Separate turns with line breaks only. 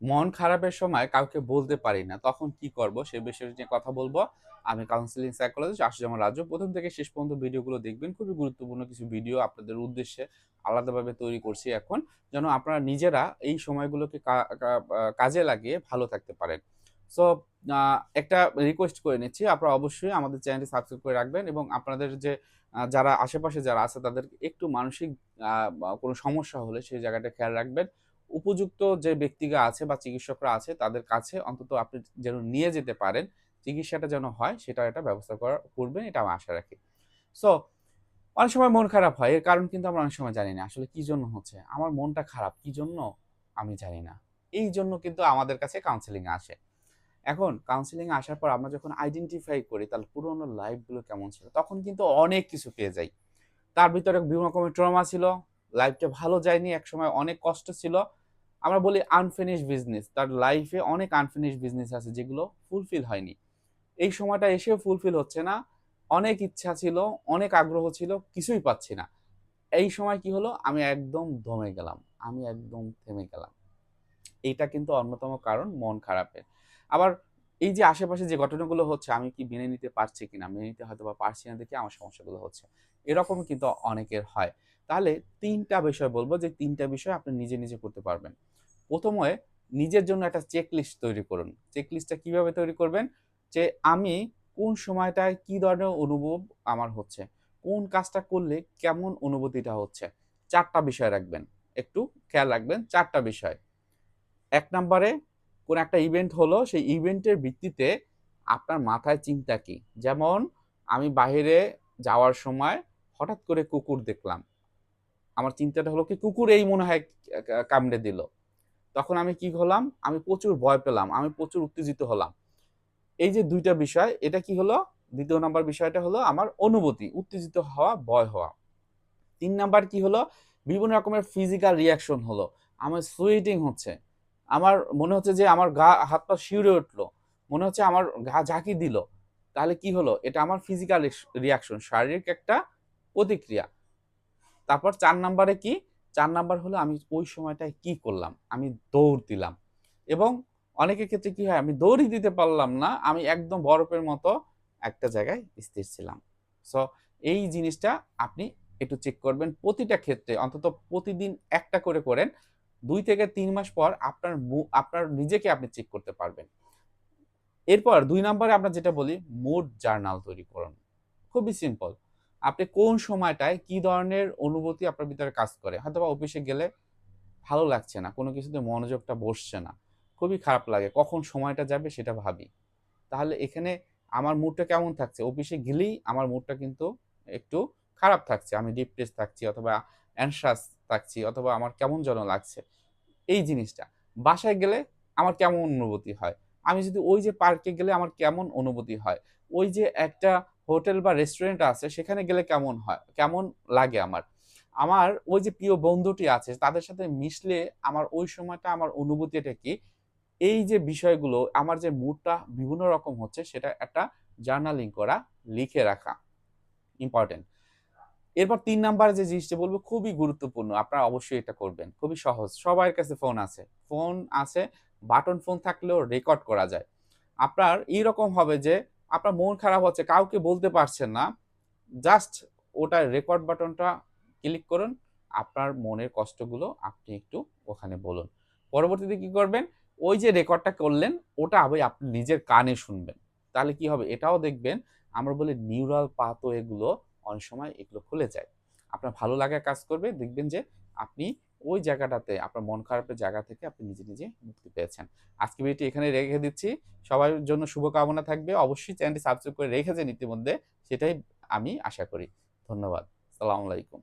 মন খারাপের সময় কাউকে বলতে পারি না, তখন কি করব? সে বিষয়ে নিয়ে কথা বলব। আমি কাউন্সিলিং সাইকোলজিস্ট আশুজামান রাজু। প্রথম থেকে শেষ পর্যন্ত ভিডিওগুলো দেখবেন। খুবই গুরুত্বপূর্ণ কিছু ভিডিও আপনাদের উদ্দেশ্যে আলাদাভাবে তৈরি করছি এখন, যেন আপনারা নিজেরা এই সময়গুলোকে কাজে লাগিয়ে ভালো থাকতে পারেন। সো একটা রিকোয়েস্ট করে নিচ্ছি, আপনারা অবশ্যই আমাদের চ্যানেলটি সাবস্ক্রাইব করে রাখবেন এবং আপনাদের যে যারা আশেপাশে যারা আছে তাদের একটু মানসিক কোনো সমস্যা হলে সেই জায়গাটা খেয়াল রাখবেন। উপযুক্ত যে ব্যক্তিরা আছে বা চিকিৎসকরা আছে, তাদের কাছে অন্তত আপনি যেন নিয়ে যেতে পারেন, চিকিৎসাটা যেন হয় সেটা একটা ব্যবস্থা করা করবেন, এটা আমি আশা রাখি। সো অনেক সময় মন খারাপ হয়, এর কারণ কিন্তু আমরা অনেক সময় জানি না, আসলে কি জন্য হচ্ছে? আমার মনটা খারাপ, কি জন্য? আমি জানি না। এই জন্য কিন্তু আমাদের কাছে কাউন্সেলিং আসে। এখন কাউন্সিলিং আসার পর আমরা যখন আইডেন্টিফাই করি, তাহলে পুরোনো লাইফগুলো কেমন ছিল? তখন কিন্তু অনেক কিছু পেয়ে যাই। তার ভিতরে বিভিন্ন রকমের ট্রমা ছিল লাইফটা ভালো যায়নি, একসময় অনেক কষ্ট ছিল আমরা বলি আনফিনিশ বিজনেস তার লাইফে অনেক আনফিনিশ বিজনেস আছে যেগুলো ফুলফিল হয়নি। এই সময়টা এসেও ফুলফিল হচ্ছে না, অনেক ইচ্ছা ছিল, অনেক আগ্রহ ছিল, কিছুই পাচ্ছি না। এই সময় কি হলো? আমি একদম দমে গেলাম, আমি একদম থেমে গেলাম। এইটা কিন্তু অন্যতম কারণ মন খারাপের। আবার এই যে আশেপাশে যে ঘটনাগুলো হচ্ছে, আমি কি মেনে নিতে পারছি কিনা, মেনে নিতে হয়তো বা পারছি না দেখে আমার সমস্যাগুলো হচ্ছে। এরকম কিন্তু অনেকের হয়। তাহলে তিনটা বিষয় বলব যে তিনটা বিষয় আপনি নিজে নিজে করতে পারবেন। প্রথমে নিজের জন্য একটা চেক লিস্ট তৈরি করুন। চেক লিস্টটা কীভাবে তৈরি করবেন? যে আমি কোন সময়টায় কি ধরনের অনুভব আমার হচ্ছে? কোন কাজটা করলে কেমন অনুভূতিটা হচ্ছে? চারটা বিষয় রাখবেন। একটু খেয়াল রাখবেন, চারটা বিষয়। এক নম্বরে কোন একটা ইভেন্ট হলো, সেই ইভেন্টের ভিত্তিতে আপনার মাথায় চিন্তা কি? যেমন আমি বাইরে যাওয়ার সময় হঠাৎ করে কুকুর দেখলাম। আমার চিন্তাটা হলো কি, কুকুর এই মনে হয় কামড়ে দিল। তখন আমি কি হলাম? আমি প্রচুর ভয় পেলাম, আমি প্রচুর উত্তেজিত হলাম। এই যে দুইটা বিষয়, এটা কি হলো? দ্বিতীয় নাম্বার বিষয়টা হলো আমার অনুভূতি, উত্তেজিত হওয়া, ভয় হওয়া। তিন নাম্বার কি হলো? বিভিন্ন রকমের ফিজিক্যাল রিয়াকশন হলো। আমার সুইটিং হচ্ছে। আমার মনে হচ্ছে যে আমার গা, হাত পা শিউরে উঠল। মনে হচ্ছে আমার গা ঝাঁকি দিল। তাহলে কি হলো? এটা আমার ফিজিক্যাল রিয়াকশন শারীরিক একটা প্রতিক্রিয়া। তারপর চার নাম্বারে কি? চার নাম্বার হলো আমি ওই সময়টায় কি করলাম? আমি দৌড় দিলাম। এবং অনেকের ক্ষেত্রে কি হয়? আমি দৌড়ই দিতে পারলাম না। আমি একদম বরফের মতো একটা জায়গায় স্থির ছিলাম। সো এই জিনিসটা আপনি একটু চেক করবেন। প্রতিটা ক্ষেত্রে, অন্তত প্রতিদিন একটা করে করেন। দুই থেকে তিন মাস পর আপনার আপনার নিজেকে আপনি চেক করতে পারবেন। এরপর দুই নম্বরে আমরা যেটা বলি মুড জার্নাল তৈরি করুন। খুবই সিম্পল আপনি কোন সময়টায় কি ধরনের অনুভূতি আপনার ভিতরে কাজ করে? হয়তো বা অফিসে গেলে ভালো লাগছে না, কোনো কিছুতে মনোযোগটা বসছে না, খুবই খারাপ লাগে, কখন সময়টা যাবে সেটা ভাবি। তাহলে এখানে আমার মুডটা কেমন থাকছে? অফিসে গেলেই আমার মুডটা কিন্তু একটু খারাপ থাকছে, আমি ডিপ্রেস থাকছি অথবা অ্যানশাস থাকছি অথবা আমার কেমন যেন লাগছে। এই জিনিসটা। বাসায় গেলে আমার কেমন অনুভূতি হয়? আমি যদি ওই যে পার্কে গেলে আমার কেমন অনুভূতি হয়? ওই যে একটা হোটেল বা রেস্টুরেন্ট আছে, সেখানে গেলে কেমন হয়? কেমন লাগে আমার? আমার ওই যে প্রিয় বন্ধুটি আছে, তাদের সাথে মিশলে আমার ওই সময়টা, আমার অনুভূতি এটা কি? এই যে বিষয়গুলো, আমার যে মুডটা বিভিন্ন রকম হচ্ছে, সেটা একটা জার্নালিং করা, লিখে রাখা ইম্পর্টেন্ট এরপর তিন নাম্বার যে জিনিসটা বলব, খুবই গুরুত্বপূর্ণ, আপনারা অবশ্যই এটা করবেন, খুবই সহজ, সবার কাছে ফোন আছে। ফোন আছে বাটন ফোন থাকলেও রেকর্ড করা যায়। আপনার এইরকম হবে যে আপনার মন খারাপ হচ্ছে, কাউকে বলতে পারছেন না জাস্ট ওটা রেকর্ড বাটনটা ক্লিক করুন, আপনার মনের কষ্টগুলো আপনি একটু ওখানে বলুন। পরবর্তীতে কি করবেন? ওই যে রেকর্ডটা করলেন, ওটা আবার আপনি নিজের কানে শুনবেন। তাহলে কি হবে? এটাও দেখবেন, আমরা বলি নিউরাল পাতো এগুলো অনেক সময় এগুলো খুলে যায়। আপনার ভালো লাগা কাজ করবে, দেখবেন যে আপনি ওই জায়গাটাতে, আপনার মন খারাপের জায়গা থেকে আপনি নিজে নিজে মুক্তি পেয়েছেন। আজকে ভিডিওটি এখানে রেখে দিচ্ছি। সবার জন্য শুভকামনা থাকবে। অবশ্যই চ্যানেলটি সাবস্ক্রাইব করে রেখেছেন ইতিমধ্যে, সেটাই আমি আশা করি। ধন্যবাদ। সালাম আলাইকুম